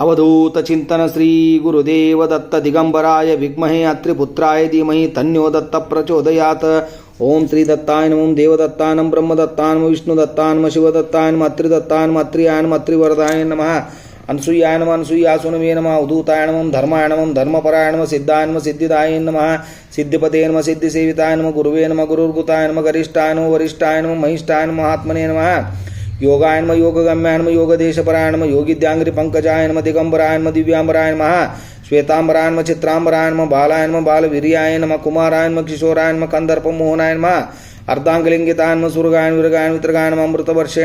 ಅವಧೂತ ಚಿಂತನ ಶ್ರೀ ಗುರುದೇವ ದತ್ತ ದಿಗಂಬರಾಯ ವಿದ್ಮಹೇ ಅತ್ರಿಪುತ್ರಾಯ ಧೀಮಹಿ ತನ್ಯೋ ದತ್ತ ಪ್ರಚೋದಯಾತ್ ಓಂ ಶ್ರೀ ದತ್ತಾಯ ನಮಃ ದೇವದತ್ತಾನಂ ಬ್ರಹ್ಮದತ್ತಾಯ ನಮಃ ವಿಷ್ಣುದತ್ತಾಯ ನಮಃ ಶಿವದತ್ತಾಯ ನಮಃ ಅತ್ರಿದತ್ತಾಯ ನಮಃ ಅತ್ರಿಯಾಯ ನಮಃ ಅತ್ರಿವರದಾಯ ನಮಃ ಅನಸೂಯಾಯ ನಮಃ ಅನಸೂಯಾಸುನವೇ ನಮಃ ಉದೂತಾಯ ನಮಃ ಧರ್ಮಾಯ ನಮಃ ಧರ್ಮಪರಾಯ ನಮಃ ಸಿದ್ಧಾಯ ನಮಃ ಸಿದ್ಧಿದಾಯ ನಮಃ ಸಿದ್ಧಿಪತೆ ನಮಃ ಸಿದ್ಧಿಸೇವಿತಾಯ ನಮಃ ಗುರುವೇ ನಮಃ ಗುರುರ್ಗುತಾಯ ನಮಃ ಗರಿಷ್ಠಾಯ ನಮಃ ವರಿಷ್ಠಾಯ ನಮಃ ಮಹಿಷ್ಠಾಯ ನಮಃ ಆತ್ಮನೇ ನಮಃ ಯೋಗಾಯ ನಮ ಯೋಗಗಮ್ಯಾಯ ನಮ ಯೋಗದೇಶಪರಾಯ ನಮ ಯೋಗಿದ್ಯಾಂಗ್ರಿ ಪಂಕಜಾಯ ನಮ ದಿಗಂಬರಾಯ ನಮ ದಿವ್ಯಾಂಬರಾಯ ನಮಃ ಶ್ವೇತಾಂಬರಾಯ ನಮ ಚಿತ್ರಾಂಬರಾಯ ನಮ ಬಾಲಾಯ ನಮ ಬಾಲವೀರ್ಯಾಯ ನಮ ಕುಮಾರಾಯ ನಮ ಕಿಶೋರಾಯ ನಮ ಕಂದರ್ಪ ಮೋಹನಾಯ ನಮ ಅರ್ಧಾಂಗಲಿಂಗಿತಾಯ ನಮ ಸುರಗಾಯನ ವಿರಗಾಯ ವಿತ್ರಗಾಯ ನಮ ಅಮೃತವರ್ಷೇ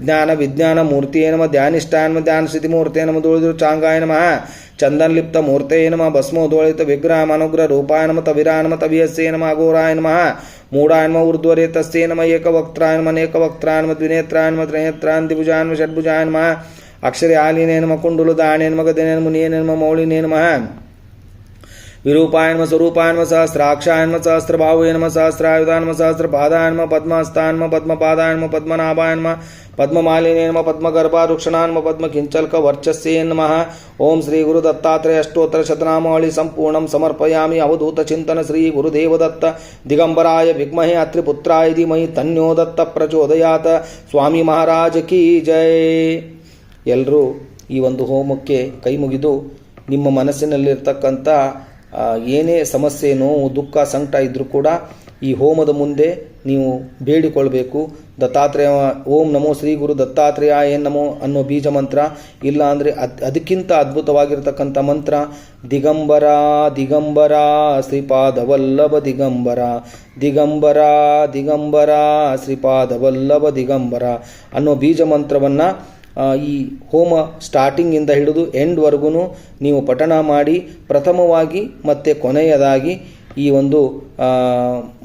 ಜ್ಞಾನ ವಿಜ್ಞಾನ ಮೂರ್ತಿಯೇ ನಮ ಧ್ಯಾನಿಷ್ಠಾನ್ಮ ಧ್ಯಾನ ಸ್ಥಿತಿ ಮೂರ್ತಿಯೇ ನಮ ದುಳಿದ್ರು ಚಾಂಗಾಯ ನಮಃ ಚಂದನ್ ಲಿಪ್ತ ಮೂರ್ತೆಯೇ ನಮ ಭಸ್ಮೋದ್ವಳಿತ ವಿಗ್ರಹ ಅನುಗ್ರಹ ರೂಪಾಯ ನಮ, ತವಿರಾಯ ನಮ ತವಿಯಸ್ಸೇ ನಮ, ಅಘೋರಾಯ ನಮಃ ಮೂಢಾನ್ಮ ನಮ ಊರ್ಧ್ವರೇತಸ್ಸೇ ನಮ, ಏಕವಕ್ತ್ರಾಯ ನಮ ಅನೇಕವಕ್ತ್ರಾಯ ನಮ ಅಕ್ಷರ ಕುಂಡುಲು ದಾಣೆ ನಮ ಗದಿನೇ ನಮಃ ವಿರೂಪಾಯ ನಮ ಸ್ವರೂಪಾಯ ನಮ ಸಹಸ್ರಾಕ್ಷಾಯ ನಮ ಸಹಸ್ರ ನಮ ಸಹಸ್ರ ನಮ ಸಹಸ್ರಪಾದಾಯ ನಮ ಪದ್ಮಹಸ್ತಾಯ ನಮ ಪದ್ಮಪಾದಾಯ ಪದ್ಮ ಕಿಂಚಲ್ಕ ವರ್ಚಸ್ಸೇನ್ಮಃ ಪದ್ಮಮಾಲಿನೇ ನಮ ಪದ್ಮಗರ್ಭಾರುಕ್ಷಣ ನಮ ಪದ್ಮಕಿಂಚಲ್ಕ ವರ್ಚಸ್ಸೇ ನಮಃ ಓಂ ಶ್ರೀ ಗುರು ದತ್ತಾತ್ರೇಯ ಅಷ್ಟೋತ್ತರ ಶತನಾಮಾವಳಿ ಸಂಪೂರ್ಣಂ ಸಮರ್ಪಯಾಮಿ ಅವಧೂತ ಚಿಂತನ ಶ್ರೀ ಗುರುದೇವದತ್ತ ದಿಗಂಬರಾಯ ವಿಗ್ಮಹೇ ಅತ್ರಿಪುತ್ರಾಯ ಧೀಮಹಿ ತನ್ಯೋ ದತ್ತ ಪ್ರಚೋದಯಾತ ಸ್ವಾಮಿ ಮಹಾರಾಜ ಕೀ ಜಯ ಎಲ್ಲರೂ ಈ ಒಂದು ಹೋಮಕ್ಕೆ ಕೈ ಮುಗಿದು ನಿಮ್ಮ ಮನಸ್ಸಿನಲ್ಲಿರ್ತಕ್ಕಂಥ ಏನೇ ಸಮಸ್ಯೆ ನೋವು ದುಃಖ ಸಂಕಟ ಇದ್ದರೂ ಕೂಡ ಈ ಹೋಮದ ಮುಂದೆ ನೀವು ಬೇಡಿಕೊಳ್ಬೇಕು. ದತ್ತಾತ್ರೇಯ ಓಂ ನಮೋ ಶ್ರೀ ಗುರು ದತ್ತಾತ್ರೇಯ ಏನ್ ನಮೋ ಅನ್ನೋ ಬೀಜ ಮಂತ್ರ. ಇಲ್ಲ ಅಂದರೆ ಅದ್, ಅದಕ್ಕಿಂತ ಅದ್ಭುತವಾಗಿರ್ತಕ್ಕಂಥ ಮಂತ್ರ. ದಿಗಂಬರ ದಿಗಂಬರ, ಶ್ರೀಪಾದವಲ್ಲಭ ದಿಗಂಬರ. ದಿಗಂಬರ ದಿಗಂಬರ, ಶ್ರೀಪಾದವಲ್ಲಭ ದಿಗಂಬರ ಅನ್ನೋ ಬೀಜ ಮಂತ್ರವನ್ನು ಈ ಹೋಮ ಸ್ಟಾರ್ಟಿಂಗಿಂದ ಹಿಡಿದು ಎಂಡ್ವರೆಗೂ ನೀವು ಪಠಣ ಮಾಡಿ, ಪ್ರಥಮವಾಗಿ ಮತ್ತು ಕೊನೆಯದಾಗಿ ಈ ಒಂದು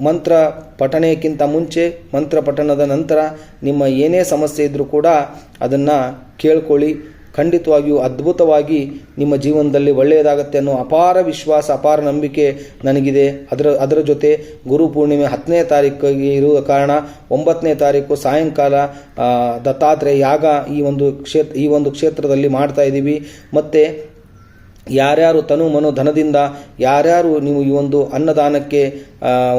ಮಂತ್ರ ಪಠಣಕ್ಕಿಂತ ಮುಂಚೆ, ಮಂತ್ರ ಪಠಣದ ನಂತರ ನಿಮ್ಮ ಏನೇ ಸಮಸ್ಯೆ ಇದ್ದರೂ ಕೂಡ ಅದನ್ನು ಕೇಳ್ಕೊಳ್ಳಿ. ಖಂಡಿತವಾಗಿಯೂ ಅದ್ಭುತವಾಗಿ ನಿಮ್ಮ ಜೀವನದಲ್ಲಿ ಒಳ್ಳೆಯದಾಗತ್ತೆ ಅನ್ನೋ ಅಪಾರ ವಿಶ್ವಾಸ, ಅಪಾರ ನಂಬಿಕೆ ನನಗಿದೆ. ಅದರ ಅದರ ಜೊತೆ ಗುರು ಪೂರ್ಣಿಮೆ ಹತ್ತನೇ ತಾರೀಕಿಗೆ ಇರುವ ಕಾರಣ ಒಂಬತ್ತನೇ ತಾರೀಕು ಸಾಯಂಕಾಲ ದತ್ತಾತ್ರೆ ದತ್ತಾತ್ರೇಯ ಯಾಗ ಈ ಒಂದು ಕ್ಷೇತ್ರ ಈ ಒಂದು ಕ್ಷೇತ್ರದಲ್ಲಿ ಮಾಡ್ತಾ ಇದ್ದೀವಿ. ಮತ್ತು ಯಾರ್ಯಾರು ತನು ಮನು ಧನದಿಂದ, ಯಾರ್ಯಾರು ನೀವು ಈ ಒಂದು ಅನ್ನದಾನಕ್ಕೆ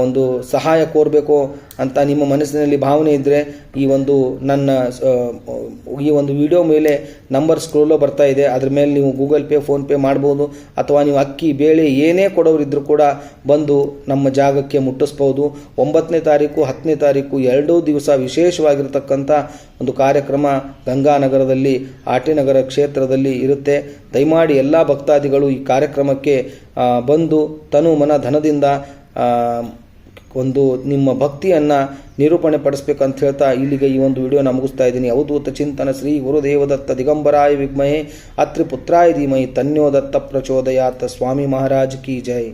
ಒಂದು ಸಹಾಯ ಕೋರಬೇಕು ಅಂತ ನಿಮ್ಮ ಮನಸ್ಸಿನಲ್ಲಿ ಭಾವನೆ ಇದ್ದರೆ ಈ ಒಂದು ನನ್ನ ಈ ಒಂದು ವಿಡಿಯೋ ಮೇಲೆ ನಂಬರ್ ಸ್ಕ್ರೋಲೋ ಬರ್ತಾ ಇದೆ. ಅದ್ರ ಮೇಲೆ ನೀವು ಗೂಗಲ್ ಪೇ ಫೋನ್ಪೇ ಮಾಡ್ಬೋದು. ಅಥವಾ ನೀವು ಅಕ್ಕಿ, ಬೇಳೆ ಏನೇ ಕೊಡೋರಿದ್ದರೂ ಕೂಡ ಬಂದು ನಮ್ಮ ಜಾಗಕ್ಕೆ ಮುಟ್ಟಿಸ್ಬೋದು. ಒಂಬತ್ತನೇ ತಾರೀಕು, ಹತ್ತನೇ ತಾರೀಕು ಎರಡೂ ದಿವಸ ವಿಶೇಷವಾಗಿರತಕ್ಕಂಥ ಒಂದು ಕಾರ್ಯಕ್ರಮ ಗಂಗಾನಗರದಲ್ಲಿ ಆಟಿನಗರ ಕ್ಷೇತ್ರದಲ್ಲಿ ಇರುತ್ತೆ. ದಯಮಾಡಿ ಎಲ್ಲ ಭಕ್ತಾದಿಗಳು ಈ ಕಾರ್ಯಕ್ರಮಕ್ಕೆ ಬಂದು ತನು ಮನ ಧನದಿಂದ ಒಂದು ನಿಮ್ಮ ಭಕ್ತಿಯನ್ನು ನಿರೂಪಣೆ ಪಡಿಸ್ಬೇಕಂತ ಹೇಳ್ತಾ ಇಲ್ಲಿಗೆ ಈ ಒಂದು ವಿಡಿಯೋನ ಮುಗಿಸ್ತಾ ಇದ್ದೀನಿ. ಅವಧೂತ ಚಿಂತನ ಶ್ರೀ ಗುರುದೇವದತ್ತ ದಿಗಂಬರಾಯ ವಿಗ್ಮಹೇ. ಅತ್ರಿ ಪುತ್ರಾಯ ಧೀಮಹಿ ತನ್ಯೋದತ್ತ ಪ್ರಚೋದಯಾತ. ಸ್ವಾಮಿ ಮಹಾರಾಜ್ ಕಿ ಜೈ.